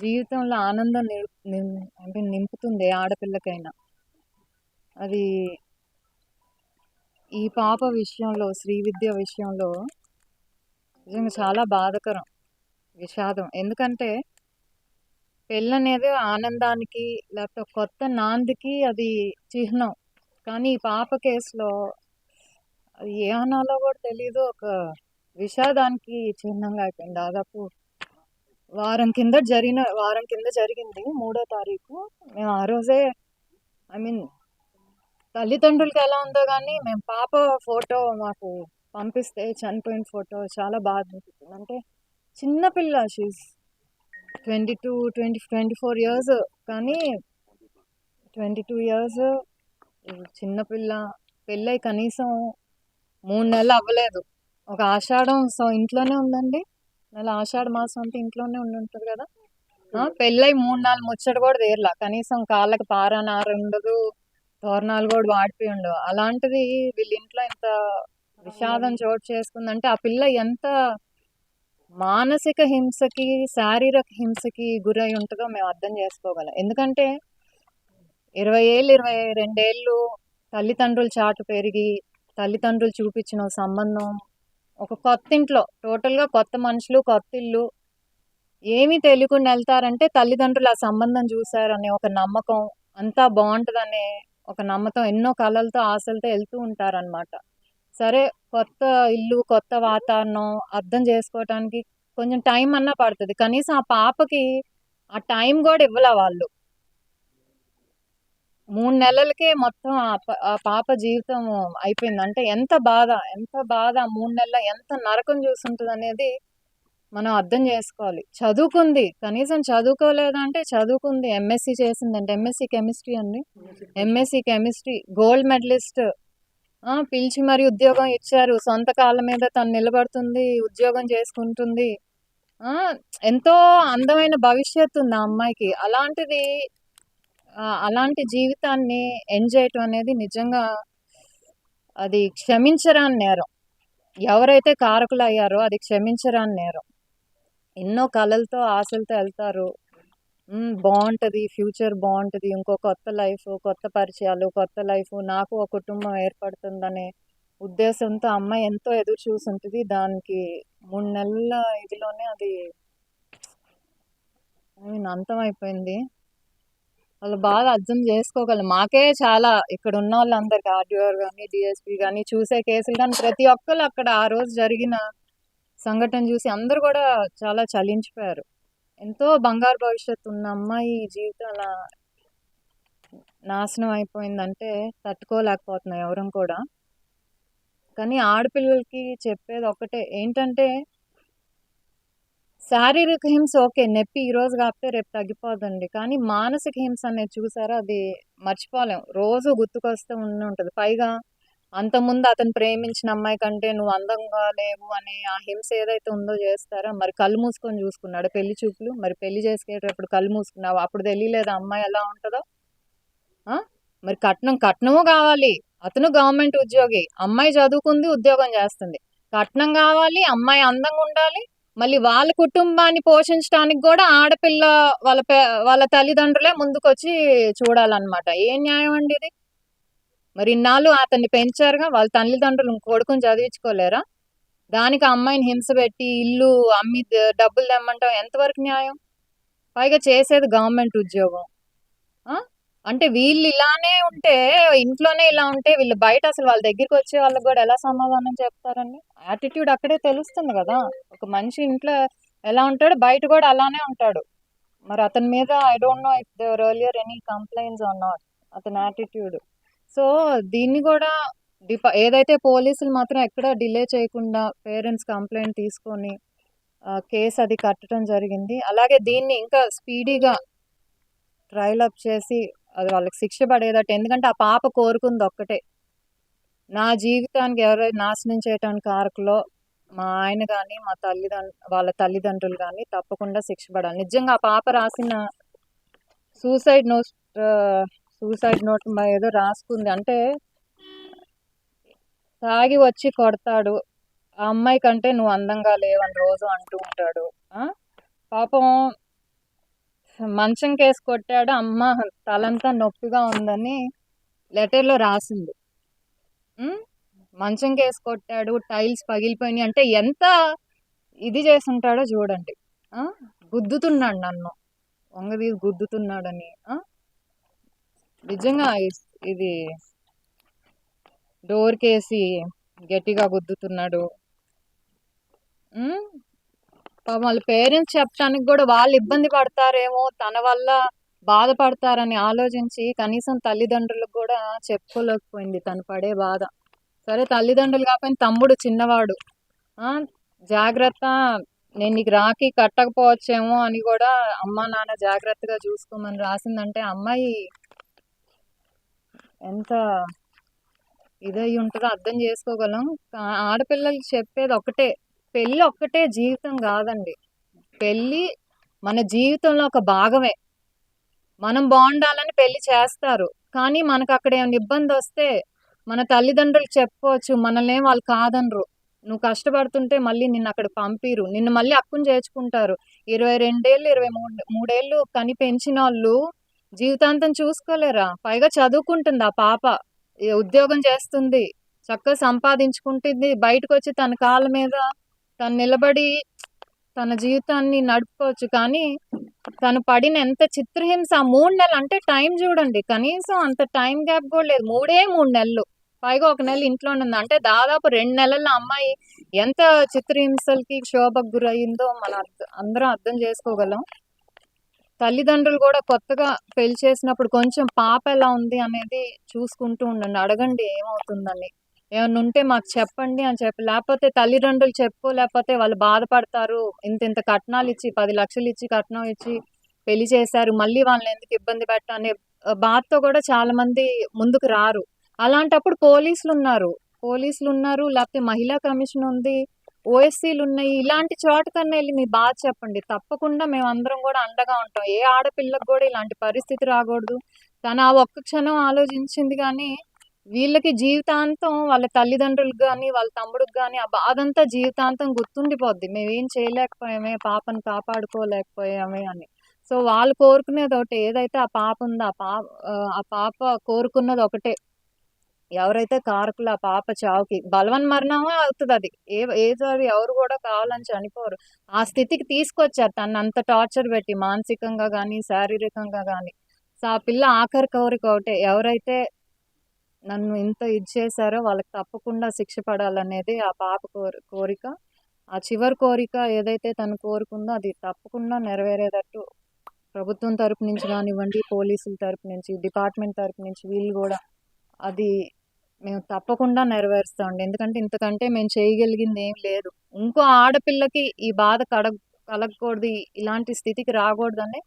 జీవితంలో ఆనందం నిం- అంటే నింపుతుంది ఆడపిల్లకైనా. అది ఈ పాప విషయంలో శ్రీ విద్య విషయంలో నిజంగా చాలా బాధకరం విషాదం. ఎందుకంటే పెళ్ళి అనేది ఆనందానికి లేకపోతే కొత్త నాందికి అది చిహ్నం. కానీ ఈ పాప కేసులో అది ఏ అనాలో కూడా తెలియదు ఒక విషాదానికి చిహ్నంగా అయిపోయింది. దాదాపు వారం కింద జరిగిన వారం కింద జరిగింది. మూడో తారీఖు. మేము ఆ రోజే ఐ మీన్ తల్లిదండ్రులకి ఎలా ఉందో కానీ మేము పాప ఫోటో మాకు పంపిస్తే చనిపోయిన ఫోటో చాలా బాధ అనిపిస్తుంది. అంటే చిన్నపిల్ల she's twenty two twenty twenty four years కానీ ట్వంటీ టూ ఇయర్స్ చిన్నపిల్ల పెళ్ళై కనీసం మూడు నెలలు అవ్వలేదు. ఒక ఆషాఢం సో ఇంట్లోనే ఉందండి. నెల ఆషాఢ మాసం అంతా ఇంట్లోనే ఉండి ఉంటుంది కదా. పెళ్ళై మూడు నాలుగు ముచ్చట కూడా తీరలా. కనీసం కాళ్ళకి పారానార ఉండదు తోరణాలు కూడా వాడిపోయి ఉండవు. అలాంటిది వీళ్ళ ఇంట్లో ఇంత విషాదం చోటు చేసుకుందంటే ఆ పిల్ల ఎంత మానసిక హింసకి శారీరక హింసకి గురై ఉంటుందో మేము అర్థం చేసుకోగలం. ఎందుకంటే ఇరవై ఏళ్ళు ఇరవై రెండేళ్ళు తల్లిదండ్రుల చాటు పెరిగి తల్లిదండ్రులు చూపించిన సంబంధం ఒక కొత్త ఇంట్లో టోటల్గా కొత్త మనుషులు కొత్త ఇల్లు ఏమీ తెలియకుండా వెళ్తారంటే తల్లిదండ్రులు ఆ సంబంధం చూశారనే ఒక నమ్మకం అంతా బాగుంటుందనే ఒక నమ్మకం ఎన్నో కళలతో ఆశలతో వెళ్తూ ఉంటారనమాట సరే కొత్త ఇల్లు కొత్త వాతావరణం అర్థం చేసుకోవటానికి కొంచెం టైం అన్నా పడుతుంది. కనీసం ఆ పాపకి ఆ టైం కూడా ఇవ్వలే వాళ్ళు. మూడు నెలలకే మొత్తం ఆ ఆ పాప జీవితం అయిపోయింది. అంటే ఎంత బాధ ఎంత బాధ మూడు నెలల ఎంత నరకం చూసుంటుంది అనేది మనం అర్థం చేసుకోవాలి. చదువుకుంది కనీసం చదువుకోలేదంటే చదువుకుంది ఎంఎస్సి చేసిందంటే ఎంఎస్సి కెమిస్ట్రీ అండి. ఎంఎస్సి కెమిస్ట్రీ గోల్డ్ మెడలిస్ట్ పిలిచి మరి ఉద్యోగం ఇచ్చారు. సొంత కాళ్ళ మీద తను నిలబడుతుంది ఉద్యోగం చేసుకుంటుంది. ఎంతో అందమైన భవిష్యత్తు ఉంది ఆ అమ్మాయికి. అలాంటిది అలాంటి జీవితాన్ని ఎంజాయ్ చేయటం అనేది నిజంగా అది క్షమించరాని నేరం. ఎవరైతే కారకులు అయ్యారో అది క్షమించరాని నేరం. ఎన్నో కళలతో ఆశలతో వెళ్తారు. బాగుంటుంది ఫ్యూచర్ బాగుంటుంది ఇంకో కొత్త లైఫ్ కొత్త పరిచయాలు కొత్త లైఫ్ నాకు ఒక కుటుంబం ఏర్పడుతుందనే ఉద్దేశంతో అమ్మాయి ఎంతో ఎదురు చూసుంటుంది. దానికి మూడు నెలల ఇదిలోనే అది I అంతం అయిపోయింది. వాళ్ళు బాగా అర్థం చేసుకోగలం మాకే చాలా ఇక్కడ ఉన్న వాళ్ళందరికీ ఆర్డీఓర్ కానీ డిఎస్పీ కానీ చూసే కేసులు కానీ ప్రతి ఒక్కరు అక్కడ ఆ రోజు జరిగిన సంఘటన చూసి అందరూ కూడా చాలా చలించిపోయారు. ఎంతో బంగారు భవిష్యత్తు ఉన్న అమ్మాయి జీవితం అలా నాశనం అయిపోయిందంటే తట్టుకోలేకపోతున్నాయి ఎవరం కూడా. కానీ ఆడపిల్లలకి చెప్పేది ఒకటే ఏంటంటే శారీరక హింస ఓకే నొప్పి ఈరోజు కాపితే కాకపోతే రేపు తగ్గిపోదండి కానీ మానసిక హింస అనేది చూసారా అది మర్చిపోలేం. రోజు గుర్తుకొస్తూ ఉండి ఉంటుంది. పైగా అంతకుముందు అతను ప్రేమించిన అమ్మాయి కంటే నువ్వు అందంగా లేవు అనే ఆ హింస ఏదైతే ఉందో చేస్తారా? మరి కళ్ళు మూసుకొని చూసుకున్నాడు? పెళ్ళి చూపులు? మరి పెళ్ళి చేసుకునేటప్పుడు కళ్ళు మూసుకున్నావు? అప్పుడు తెలియలేదు అమ్మాయి ఎలా ఉంటుందో? మరి కట్నం కట్నము కావాలి. అతను గవర్నమెంట్ ఉద్యోగి. అమ్మాయి చదువుకుంది ఉద్యోగం చేస్తుంది. కట్నం కావాలి అమ్మాయి అందంగా ఉండాలి మళ్ళీ వాళ్ళ కుటుంబాన్ని పోషించడానికి కూడా ఆడపిల్ల వాళ్ళ పే- వాళ్ళ తల్లిదండ్రులే ముందుకొచ్చి చూడాలన్నమాట. ఏ న్యాయం అండి ఇది? మరి ఇన్నాళ్ళు అతన్ని పెంచారుగా? వాళ్ళ తల్లిదండ్రులు కొడుకుని చదివించుకోలేరా? దానికి అమ్మాయిని హింస పెట్టి ఇల్లు అమ్మి డబ్బులు తెమ్మంటాం ఎంతవరకు న్యాయం? పైగా చేసేది గవర్నమెంట్ ఉద్యోగం. అంటే వీళ్ళు ఇలానే ఉంటే ఇంట్లోనే ఇలా ఉంటే వీళ్ళు బయట అసలు వాళ్ళ దగ్గరికి వచ్చే వాళ్ళకి కూడా ఎలా సమాధానం చెప్తారండి? యాటిట్యూడ్ అక్కడే తెలుస్తుంది కదా. ఒక మనిషి ఇంట్లో ఎలా ఉంటాడు బయట కూడా అలానే ఉంటాడు. మరి అతని మీద I don't know if there were earlier any complaints or not అతని యాటిట్యూడ్ సో దీన్ని కూడా డిప ఏదైతే పోలీసులు మాత్రం ఎక్కడ డిలే చేయకుండా పేరెంట్స్ కంప్లైంట్ తీసుకొని కేసు అది కట్టడం జరిగింది. అలాగే దీన్ని ఇంకా స్పీడీగా ట్రయల్ అప్ చేసి అది వాళ్ళకి శిక్ష పడేదట ఎందుకంటే ఆ పాప కోరుకుంది ఒక్కటే. నా జీవితానికి ఎవరైతే నాశనం చేయటానికి కారకులో మా ఆయన కానీ మా తల్లిదండ్రు వాళ్ళ తల్లిదండ్రులు కానీ తప్పకుండా శిక్ష పడాలి. నిజంగా ఆ పాప రాసిన సూసైడ్ నోట్ సూసైడ్ నోట్ ఏదో రాసుకుంది. అంటే తాగి వచ్చి కొడతాడు. ఆ అమ్మాయి కంటే నువ్వు అందంగా లేవని రోజు అంటూ ఉంటాడు. పాపం మంచం కేసు కొట్టాడు. అమ్మ తలంతా నొప్పిగా ఉందని లెటర్లో రాసింది. మంచం కేసు కొట్టాడు. టైల్స్ పగిలిపోయినాయి. అంటే ఎంత ఇది చేసుంటాడో చూడండి. గుద్దుతున్నాడు నన్ను. వంగది గుద్దుతున్నాడని. నిజంగా ఇది డోర్ కేసి గట్టిగా గుద్దుతున్నాడు. వాళ్ళ పేరెంట్స్ చెప్పడానికి కూడా వాళ్ళు ఇబ్బంది పడతారేమో తన వల్ల బాధపడతారని ఆలోచించి కనీసం తల్లిదండ్రులకు కూడా చెప్పుకోలేకపోయింది తను పడే బాధ. సరే తల్లిదండ్రులు కాకపోయినా తమ్ముడు చిన్నవాడు. జాగ్రత్త నేను నీకు రాకి కట్టకపోవచ్చేమో అని కూడా అమ్మ నాన్న జాగ్రత్తగా చూసుకోమని రాసిందంటే అమ్మాయి ఎంత ఇదై ఉంటుందో అర్థం చేసుకోగలం. ఆడపిల్లలకి చెప్పేది ఒకటే. పెళ్ళి ఒక్కటే జీవితం కాదండి. పెళ్ళి మన జీవితంలో ఒక భాగమే. మనం బాగుండాలని పెళ్ళి చేస్తారు. కానీ మనకు అక్కడ ఏమైనా ఇబ్బంది వస్తే మన తల్లిదండ్రులు చెప్పుకోవచ్చు మనల్ని వాళ్ళు కాదనరు. నువ్వు కష్టపడుతుంటే మళ్ళీ నిన్ను అక్కడ పంపిరు. నిన్ను మళ్ళీ అక్కును చేర్చుకుంటారు. ఇరవై రెండేళ్ళు ఇరవై మూడు మూడేళ్ళు కని పెంచిన వాళ్ళు జీవితాంతం చూసుకోలేరా? పైగా చదువుకుంటుంది ఆ పాప. ఉద్యోగం చేస్తుంది. చక్కగా సంపాదించుకుంటుంది. బయటకు వచ్చి తన కాళ్ళ మీద తను నిలబడి తన జీవితాన్ని నడుపుకోవచ్చు. కానీ తను పడిన ఎంత చిత్రహింస మూడు నెలలు అంటే టైం చూడండి. కనీసం అంత టైం గ్యాప్ కూడా లేదు. మూడే మూడు నెలలు. పైగా ఒక నెల ఇంట్లో ఉంది అంటే దాదాపు రెండు నెలల్లో అమ్మాయి ఎంత చిత్రహింసలకి క్షోభకు గురయ్యిందో మన అందరం అర్థం చేసుకోగలం. తల్లిదండ్రులు కూడా కొత్తగా పెళ్ళి చేసినప్పుడు కొంచెం పాప ఎలా ఉంది అనేది చూసుకుంటూ ఉండండి. అడగండి ఏమవుతుందని. ఏమైనా ఉంటే మాకు చెప్పండి అని చెప్పి లేకపోతే తల్లిదండ్రులు చెప్పుకోలేకపోతే వాళ్ళు బాధపడతారు. ఇంత ఇంత కట్నాలు ఇచ్చి పది లక్షలు ఇచ్చి కట్నం ఇచ్చి పెళ్ళి చేశారు. మళ్ళీ వాళ్ళని ఎందుకు ఇబ్బంది పెట్ట ఆ, బాధతో కూడా చాలా మంది ముందుకు రారు. అలాంటప్పుడు పోలీసులు ఉన్నారు పోలీసులు ఉన్నారు లేకపోతే మహిళా కమిషన్ ఉంది ఓఎస్సీలు ఉన్నాయి ఇలాంటి చోట కన్నా వెళ్ళి మీ బాధ చెప్పండి. తప్పకుండా మేము అందరం కూడా అండగా ఉంటాం. ఏ ఆడపిల్లకు కూడా ఇలాంటి పరిస్థితి రాకూడదు. తను ఆ ఒక్క క్షణం ఆలోచించింది కానీ వీళ్ళకి జీవితాంతం వాళ్ళ తల్లిదండ్రులకు కానీ వాళ్ళ తమ్ముడికి కానీ ఆ బాధ అంతా జీవితాంతం గుర్తుండిపోద్ది. మేమేం చేయలేకపోయామే పాపను కాపాడుకోలేకపోయామే అని. సో వాళ్ళు కోరుకునేది ఒకటి. ఏదైతే ఆ పాప ఉందో ఆ పాప ఆ పాప కోరుకున్నది ఒకటే. ఎవరైతే కారకులు ఆ పాప చావుకి బలవన్ మరణమే అవుతుంది అది ఏ ఏదో ఎవరు కూడా కావాలని చనిపోరు. ఆ స్థితికి తీసుకొచ్చారు. తను అంత టార్చర్ పెట్టి మానసికంగా కానీ శారీరకంగా కానీ సో ఆ పిల్ల ఆఖరి కోరిక ఒకటే. ఎవరైతే నన్ను ఇంత ఇది చేశారో వాళ్ళకి తప్పకుండా శిక్ష పడాలనేది ఆ పాప కోరి కోరిక. ఆ చివరి కోరిక ఏదైతే తను కోరుకుందో అది తప్పకుండా నెరవేరేటట్టు ప్రభుత్వం తరపు నుంచి కానివ్వండి పోలీసుల తరపు నుంచి డిపార్ట్మెంట్ తరపు నుంచి వీళ్ళు కూడా అది మేము తప్పకుండా నెరవేరుస్తామండి ఎందుకంటే ఇంతకంటే మేము చేయగలిగింది ఏం లేదు. ఇంకో ఆడపిల్లకి ఈ బాధ కడ కలగకూడదు ఇలాంటి స్థితికి రాకూడదని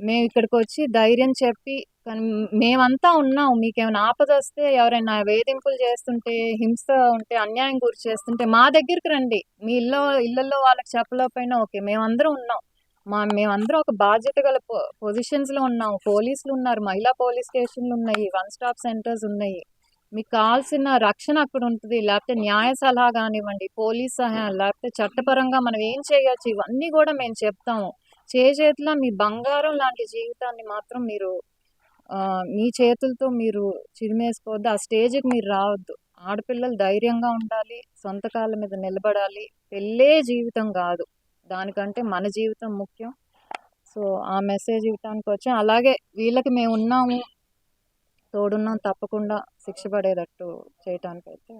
మేము ఇక్కడికి వచ్చి ధైర్యం చెప్పి కానీ మేమంతా ఉన్నాం. మీకేమైనా ఆపద వస్తే ఎవరైనా వేధింపులు చేస్తుంటే హింస ఉంటే అన్యాయం గురి చేస్తుంటే మా దగ్గరికి రండి. మీ ఇల్లు ఇళ్ళల్లో వాళ్ళకి చెప్పలేకపోయినా ఓకే మేమందరం ఉన్నాం. మా మేమందరం ఒక బాధ్యత గల పొజిషన్స్లో ఉన్నాం. పోలీసులు ఉన్నారు మహిళా పోలీస్ స్టేషన్లు ఉన్నాయి వన్ స్టాప్ సెంటర్స్ ఉన్నాయి. మీకు కావాల్సిన రక్షణ అక్కడ ఉంటుంది. లేకపోతే న్యాయ సలహా కానివ్వండి పోలీస్ సహాయం లేకపోతే చట్టపరంగా మనం ఏం చేయొచ్చు? ఇవన్నీ కూడా మేము చెప్తాము. చేతిలో మీ బంగారం లాంటి జీవితాన్ని మాత్రం మీరు మీ చేతులతో మీరు చిరిమేసుకోవద్దు. ఆ స్టేజ్కి మీరు రావద్దు. ఆడపిల్లలు ధైర్యంగా ఉండాలి సొంత కాళ్ళ మీద నిలబడాలి. పెళ్ళే జీవితం కాదు. దానికంటే మన జీవితం ముఖ్యం. సో ఆ మెసేజ్ ఇవ్వటానికి వచ్చాం. అలాగే వీళ్ళకి మేము ఉన్నాము. తోడున్నాం తప్పకుండా శిక్ష పడేటట్టు చేయటానికి అయితే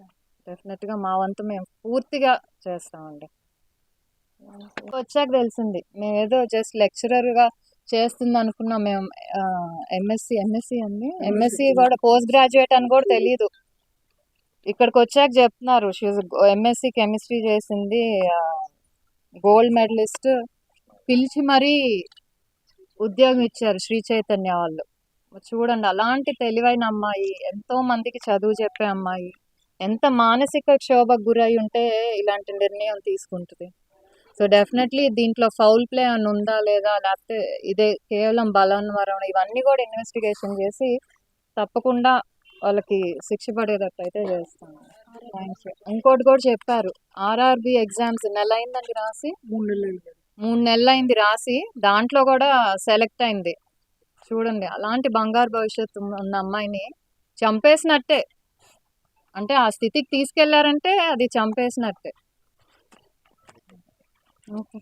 డెఫినెట్గా మా వంతు మేము పూర్తిగా చేస్తామండి. వచ్చాక తెలిసింది. మేము ఏదో జస్ట్ లెక్చరర్గా చేస్తుంది అనుకున్నాం మేము ఎంఎస్సి ఎంఎస్సి అండి. ఎంఎస్సి కూడా పోస్ట్ గ్రాడ్యుయేట్ అని కూడా తెలియదు ఇక్కడికి వచ్చాక చెప్తున్నారు ఎంఎస్సి కెమిస్ట్రీ చేసింది గోల్డ్ మెడలిస్ట్ పిలిచి మరీ ఉద్యోగం ఇచ్చారు శ్రీ చైతన్య వాళ్ళు. చూడండి అలాంటి తెలివైన అమ్మాయి ఎంతో మందికి చదువు చెప్పే అమ్మాయి ఎంత మానసిక క్షోభకు గురై ఉంటే ఇలాంటి నిర్ణయం తీసుకుంటుంది. సో డెఫినెట్లీ దీంట్లో ఫౌల్ ప్లే అని ఉందా లేదా లేకపోతే ఇదే కేవలం బలవరం ఇవన్నీ కూడా ఇన్వెస్టిగేషన్ చేసి తప్పకుండా వాళ్ళకి శిక్ష పడేటట్టు అయితే చేస్తాను థ్యాంక్స్ ఇంకోటి కూడా చెప్పారు. ఆర్ఆర్బి ఎగ్జామ్స్ నెల అయిందండి రాసి? మూడు నెలలు మూడు నెలలు అయింది రాసి. దాంట్లో కూడా సెలెక్ట్ అయింది. చూడండి అలాంటి బంగారు భవిష్యత్తు ఉన్న అమ్మాయిని చంపేసినట్టే. అంటే ఆ స్థితికి తీసుకెళ్ళారంటే అది చంపేసినట్టే. ఓకే